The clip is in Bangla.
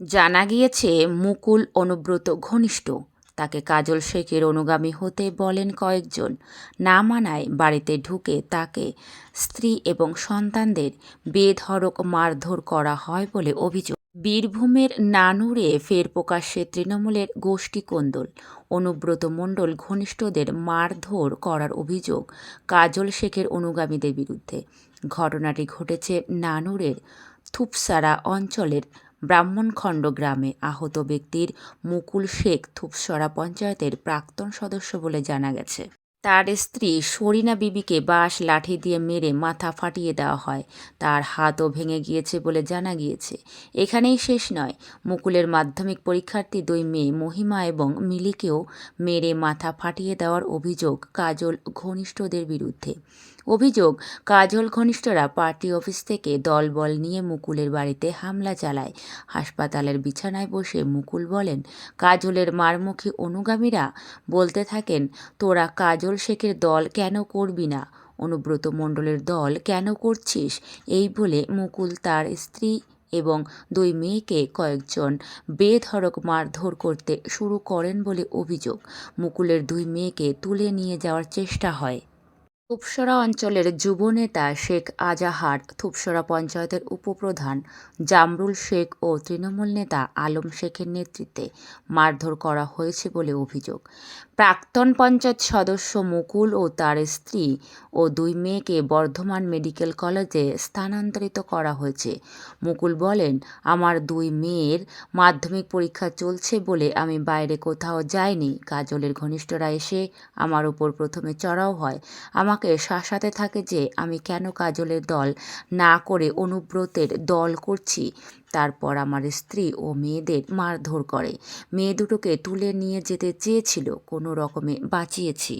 জানা গিয়েছে, মুকুল অনুব্রত ঘনিষ্ঠ। তাকে কাজল শেখের অনুগামী হতে বলেন কয়েকজন। না মানায় বাড়িতে ঢুকে তাকে স্ত্রী এবং সন্তানদের বেধড়ক মারধর করা হয় বলে অভিযোগ। বীরভূমের নানুরে ফের প্রকাশ্যে তৃণমূলের গোষ্ঠী কোন্দল। অনুব্রত মণ্ডল ঘনিষ্ঠদের মারধর করার অভিযোগ কাজল শেখের অনুগামীদের বিরুদ্ধে। ঘটনাটি ঘটেছে নানুরের থুপসারা অঞ্চলের ব্রাহ্মণখণ্ড গ্রামে আহত ব্যক্তির মুকুল শেখ থুপসরা পঞ্চায়েতের প্রাক্তন সদস্য বলে জানা গেছে। তার স্ত্রী সরিনা বিবিকে বাঁশ লাঠি দিয়ে মেরে মাথা ফাটিয়ে দেওয়া হয়। তার হাতও ভেঙে গিয়েছে বলে জানা গিয়েছে। এখানেই শেষ নয়। মুকুলের মাধ্যমিক পরীক্ষার্থী দুই মেয়ে, মহিমা এবং মিলিকেও মেরে মাথা ফাটিয়ে দেওয়ার অভিযোগ কাজল ঘনিষ্ঠদের বিরুদ্ধে। অভিযোগ, কাজল ঘনিষ্ঠরা পার্টি অফিস থেকে দলবল নিয়ে মুকুলের বাড়িতে হামলা চালায়। হাসপাতালের বিছানায় বসে মুকুল বলেন, কাজলের মারমুখী অনুগামীরা বলতে থাকেন, তোরা কাজল শেখের দল কেন করবি না? অনুব্রত মণ্ডলের দল কেন করছিস? এই বলে মুকুল তার স্ত্রী এবং দুই মেয়েকে কয়েকজন বেধড়ক মারধর করতে শুরু করেন বলে অভিযোগ। মুকুলের দুই মেয়েকে তুলে নিয়ে যাওয়ার চেষ্টা হয়। থুপসরা অঞ্চলের যুবনেতা শেখ আজাহার থুপসরা পঞ্চায়েতের উপপ্রধান জামরুল শেখ ও তৃণমূল নেতা আলম শেখের নেতৃত্বে মারধর করা হয়েছে বলে অভিযোগ। প্রাক্তন পঞ্চায়েত সদস্য মুকুল ও তার স্ত্রী ও দুই মেয়েকে বর্ধমান মেডিকেল কলেজে স্থানান্তরিত করা হয়েছে। মুকুল বলেন, আমার দুই মেয়ের মাধ্যমিক পরীক্ষা চলছে বলে আমি বাইরে কোথাও যাইনি। কাজলের ঘনিষ্ঠরা এসে আমার উপর প্রথমে চড়াও হয়। আমাকে শাসাতে থাকে যে আমি কেন কাজলের দল না করে অনুব্রতের দল করছি। তারপর আমার স্ত্রী ও মেয়েদের মারধর করে। মেয়ে দুটোকে তুলে নিয়ে যেতে চেয়েছিল, কোনো রকমে বাঁচিয়েছি।